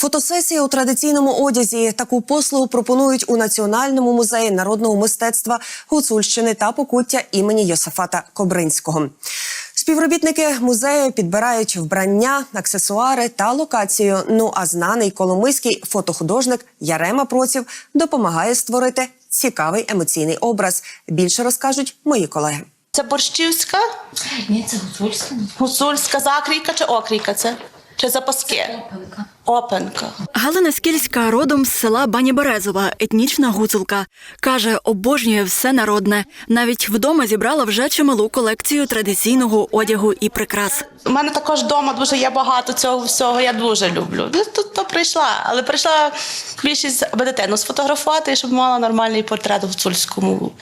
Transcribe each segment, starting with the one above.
Фотосесія у традиційному одязі. Таку послугу пропонують у Національному музеї народного мистецтва Гуцульщини та Покуття імені Йосифата Кобринського. Співробітники музею підбирають вбрання, аксесуари та локацію. Ну а знаний коломийський фотохудожник Ярема Проців допомагає створити цікавий емоційний образ. Більше розкажуть мої колеги. Це борщівська, Ні, це гуцульська. гуцульська закрійка чи окрійка це? Чи запаски? Опелка. Опенка. Галина Скільська родом з села Бані Березова, етнічна гуцулка. Каже, обожнює все народне. Навіть вдома зібрала вже чималу колекцію традиційного одягу і прикрас. У мене також вдома дуже є багато цього всього. Я дуже люблю. Ну, Тут то прийшла, але прийшла більшість аби дитину сфотографувати, щоб мала нормальний портрет в гуцульському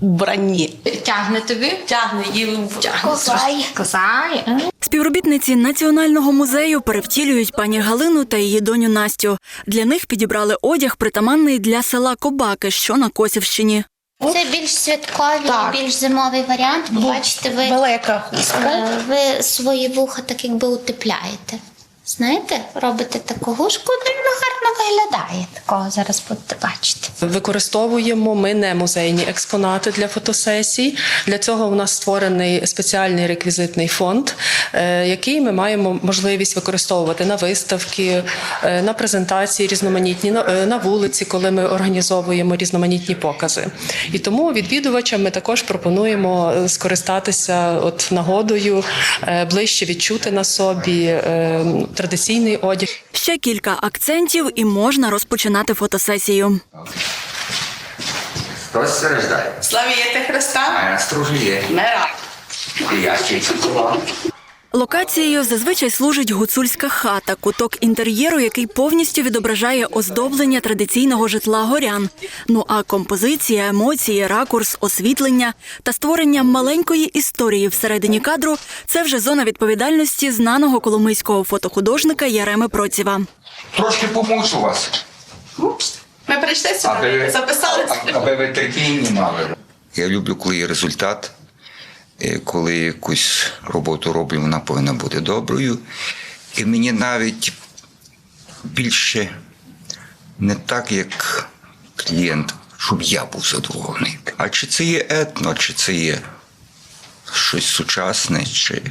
вбранні. Тягне тобі? Тягне її в Козай. Козай. Співробітниці національного музею перевтілюють пані Галину та її доню Настю. Для них підібрали одяг, притаманний для села Кобаки, що на Косівщині. Це більш святковий, Так. більш зимовий варіант. Бо бачите, ви, велика е, ви свої вуха так якби утепляєте. Знаєте, робите таку гушку, ну гарно виглядає. Такого зараз будете бачити. Використовуємо ми не музейні експонати для фотосесій. Для цього у нас створений спеціальний реквізитний фонд, е, який ми маємо можливість використовувати на виставки, е, на презентації різноманітні, на- е, вулиці, коли ми організовуємо різноманітні покази. І тому відвідувачам ми також пропонуємо скористатися от нагодою, ближче відчути на собі традиційний одяг. Ще кілька акцентів, і можна розпочинати фотосесію. Хтось страждає, Славієте Христа? а я стружує. Мира. І я ще й цікував. Локацією зазвичай служить гуцульська хата, куток інтер'єру, який повністю відображає оздоблення традиційного житла горян. Ну а композиція, емоції, ракурс, освітлення та створення маленької історії всередині кадру це вже зона відповідальності знаного коломийського фотохудожника Яреми Процєва. Трошки помучу вас, Ми прийшли сюди, аби, записали. аби ви терпіння мали. Я люблю, коли є результат, коли якусь роботу роблю, вона повинна бути доброю. І мені навіть більше не так, як клієнт, щоб я був задоволений. А чи це є етно, чи це є щось сучасне, чи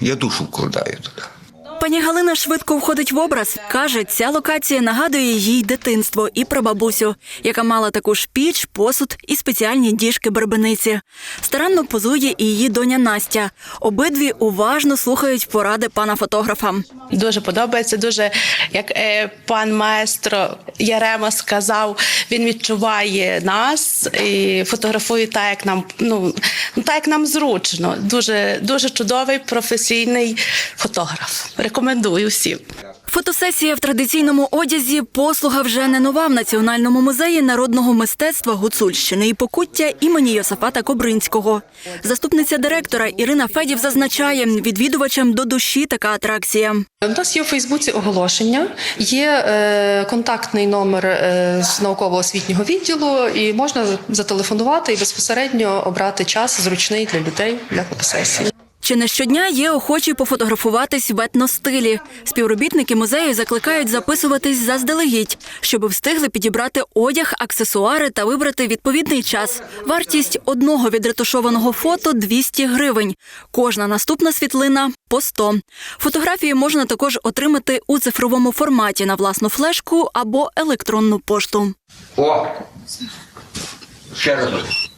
я душу вкладаю туди. Пані Галина швидко входить в образ. Каже, ця локація нагадує їй дитинство і прабабусю, яка мала таку ж піч, посуд і спеціальні діжки бербениці. Старанно позує і її доня Настя. Обидві уважно слухають поради пана фотографа. Дуже подобається. Дуже як е, пан маестро Ярема сказав, він відчуває нас і фотографує так, як нам ну, так, як нам зручно. Дуже дуже чудовий професійний фотограф. Рекомендую всім. Фотосесія в традиційному одязі послуга вже не нова в Національному музеї народного мистецтва Гуцульщини і покуття імені Йосифата Кобринського. Заступниця директора Ірина Федів зазначає, відвідувачам до душі така атракція. У нас є у Фейсбуці оголошення, є е, контактний номер е, з науково-освітнього відділу, і можна зателефонувати і безпосередньо обрати час зручний для людей для фотосесії. Чи не щодня є охочі пофотографуватись в етностилі. Співробітники музею закликають записуватись заздалегідь, щоб встигли підібрати одяг, аксесуари та вибрати відповідний час. Вартість одного відретушованого фото 200 гривень. Кожна наступна світлина по 100. Фотографії можна також отримати у цифровому форматі на власну флешку або електронну пошту. О! Ще раз.